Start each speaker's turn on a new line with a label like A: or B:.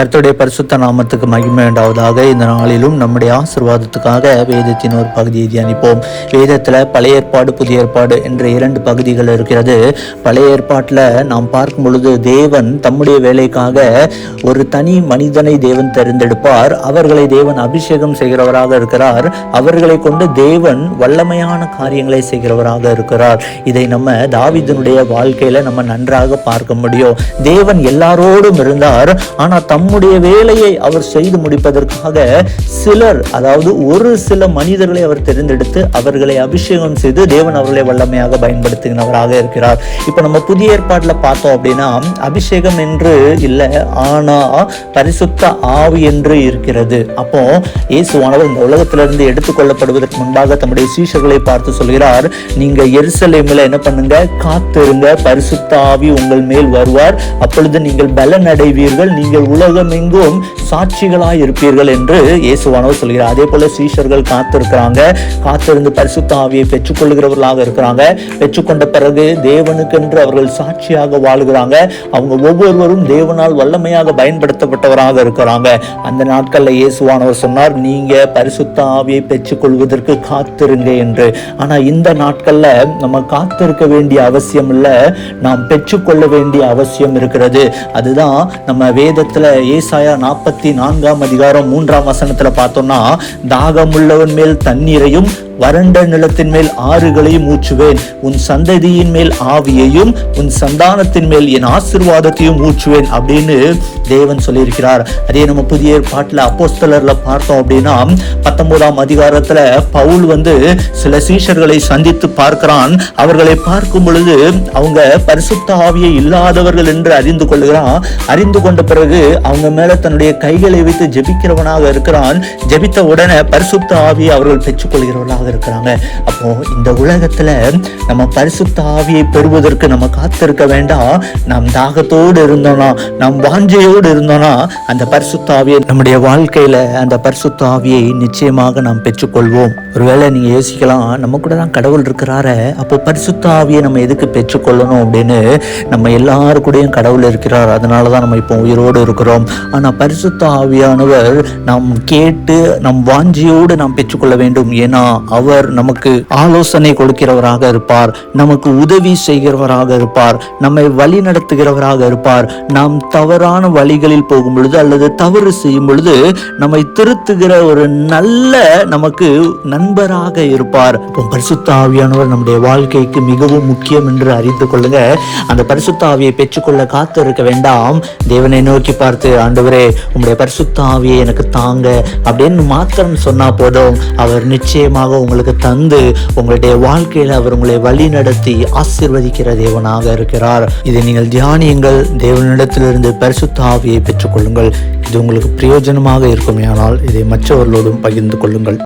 A: கர்த்தருடைய பரிசுத்த நாமத்துக்கு மகிமை உண்டாவதாக. இந்த நாளிலும் நம்முடைய ஆசீர்வாதத்துக்காக வேதத்தின் ஒரு பகுதியை தியானிப்போம். வேதத்தில் பழைய ஏற்பாடு புதிய ஏற்பாடு என்ற இரண்டு பகுதிகள் இருக்கிறது. பழைய ஏற்பாட்டில் நாம் பார்க்கும் பொழுது தேவன் தம்முடைய வேலைக்காக ஒரு தனி மனிதனை தேவன் தேர்ந்தெடுப்பார். அவர்களை தேவன் அபிஷேகம் செய்கிறவராக இருக்கிறார். அவர்களை கொண்டு தேவன் வல்லமையான காரியங்களை செய்கிறவராக இருக்கிறார். இதை நம்ம தாவிதனுடைய வாழ்க்கையில் நம்ம நன்றாக பார்க்க முடியும். தேவன் எல்லாரோடும் இருந்தார். ஆனால் தம் தம்முடைய வேலையை அவர் செய்து முடிப்பதற்காக சிலர் அதாவது ஒரு சில மனிதர்களை அவர் தெரிந்தெடுத்து அவர்களை அபிஷேகம் செய்து தேவன் அவர்களை வல்லமையாக பயன்படுத்துகிறவராக இருக்கிறார். இப்போ நம்ம புதிய ஏற்பாட்டில் பார்த்தோம் அப்படின்னா அபிஷேகம் என்று இல்லை ஆனா பரிசுத்த ஆவி என்று இருக்கிறது. அப்போ இயேசுவானவர் இந்த உலகத்திலிருந்து எடுத்துக்கொள்ளப்படுவதற்கு முன்பாக தம்முடைய சீஷர்களை பார்த்து சொல்கிறார் நீங்க எருசலேமில் என்ன பண்ணுங்க? காத்திருங்க. பரிசுத்த ஆவி உங்கள் மேல் வருவார். அப்பொழுது நீங்கள் பலன் அடைவீர்கள் நீங்கள் உலக உலகமெங்கும் சாட்சிகளாய் இருப்பீர்கள் என்று இயேசுவானவர் சொல்கிறார். அதே போல சீஷர்கள் காத்திருக்கிறாங்க. காத்திருந்து பரிசுத்த ஆவியை பெற்றுக்கொள்கிறவர்களாக இருக்கிறாங்க. பெற்றுக்கொண்ட பிறகு தேவனுக்கென்று அவர்கள் சாட்சியாக வாழுகிறாங்க. அவங்க ஒவ்வொருவரும் தேவனால் வல்லமையாக பயன்படுத்தப்பட்டவராக இருக்கிறாங்க. அந்த நாட்கள்ல இயேசுவானவர் சொன்னார் நீங்க பரிசுத்த ஆவியை பெற்றுக்கொள்வதற்கு காத்திருங்க என்று. ஆனா இந்த நாட்கள்ல நம்ம காத்திருக்க வேண்டிய அவசியம் இல்லை. நாம் பெற்றுக்கொள்ள வேண்டிய அவசியம் இருக்கிறது. அதுதான் நம்ம வேதத்துல ஏசாயா நாற்பத்தி நான்காம் அதிகாரம் மூன்றாம் வசனத்துல பார்த்தோம்னா தாகமுள்ளவன் மேல் தண்ணீரையும் வறண்ட நிலத்தின் மேல் ஆறுகளையும் ஊற்றுவேன். உன் சந்ததியின் மேல் ஆவியையும் உன் சந்தானத்தின் மேல் என் ஆசிர்வாதத்தையும் ஊற்றுவேன் அப்படின்னு தேவன் சொல்லியிருக்கிறார். அதே நம்ம புதிய ஏற்பாட்டில் அப்போஸ்தலர்ல பார்த்தோம் அப்படின்னா பத்தொன்பதாம் அதிகாரத்தில் பவுல் வந்து சில சீஷர்களை சந்தித்து பார்க்கிறான். அவர்களை பார்க்கும் பொழுது அவங்க பரிசுத்த ஆவியை இல்லாதவர்கள் என்று அறிந்து கொள்கிறான். அறிந்து கொண்ட பிறகு அவங்க மேல தன்னுடைய கைகளை வைத்து ஜெபிக்கிறவனாக இருக்கிறான். ஜெபித்த உடனே பரிசுத்த ஆவியை அவர்கள் பெற்றுக்கொள்கிறவர்களாக இருக்கிறாங்க. அப்போ இந்த உலகத்துல நம்ம பரிசுத்த ஆவியை பெறுவதற்கு நம்ம காத்திருக்க வேண்டாம். நாம் தாகத்தோடு இருந்தோம்னா நாம் வாஞ்சையோடு இருந்தோம்னா அந்த பரிசுத்த ஆவியை நம்முடைய வாழ்க்கையில அந்த பரிசுத்த ஆவியை நிச்சயமாக நாம் பெற்றுக்கொள்வோம். ஒருவேளை நீங்க யோசிக்கலாம் நம்ம கூட தான் கடவுள் இருக்கிறாரு அப்போ பரிசுத்த ஆவியை நம்ம எதுக்கு பெற்றுக்கொள்ளணும் அப்படின்னு நம்ம எல்லாரு கூடயும் கடவுள் இருக்கிறார். அதனால தான் நம்ம இப்போ உயிரோடு இருக்கிறோம். ஆனா பரிசுத்த ஆவியானவர் நாம் கேட்டு நம் வாஞ்சியோடு நாம் பெற்றுக்கொள்ள வேண்டும். ஏன்னா அவர் நமக்கு ஆலோசனை கொடுக்கிறவராக இருப்பார். நமக்கு உதவி செய்கிறவராக இருப்பார். நம்மை வழி நடத்துகிறவராக இருப்பார். நாம் தவறான வழிகளில் போகும் பொழுது அல்லது தவறு செய்யும் பொழுது நம்மை திருத்துகிற ஒரு நல்ல நமக்கு நண்பராக இருப்பார். பரிசுத்த ஆவியானவர் நம்முடைய வாழ்க்கைக்கு மிகவும் முக்கியம் என்று அறிந்து கொள்ளுங்க. அந்த பரிசுத்த ஆவியை பெற்றுக்கொள்ள காத்து இருக்க வேண்டாம். தேவனை நோக்கி பார்த்து ஆண்டவரே உங்களுடைய பரிசுத்த ஆவியை எனக்கு தாங்க. அப்படின்னு மாத்திரம் சொன்னா போதும். அவர் நிச்சயமாக உங்களுக்கு தந்து உங்களுடைய வாழ்க்கையில் அவர் உங்களை வழி நடத்தி ஆசிர்வதிக்கிற தேவனாக இருக்கிறார். இதை நீங்கள் தியானியுங்கள். தேவனிடத்திலிருந்து பரிசுத்த ஆவியை பெற்றுக்கொள்ளுங்கள். இது உங்களுக்கு பிரயோஜனமாக இருக்குமேயானால் இதை மற்றவர்களோடும் பகிர்ந்து கொள்ளுங்கள்.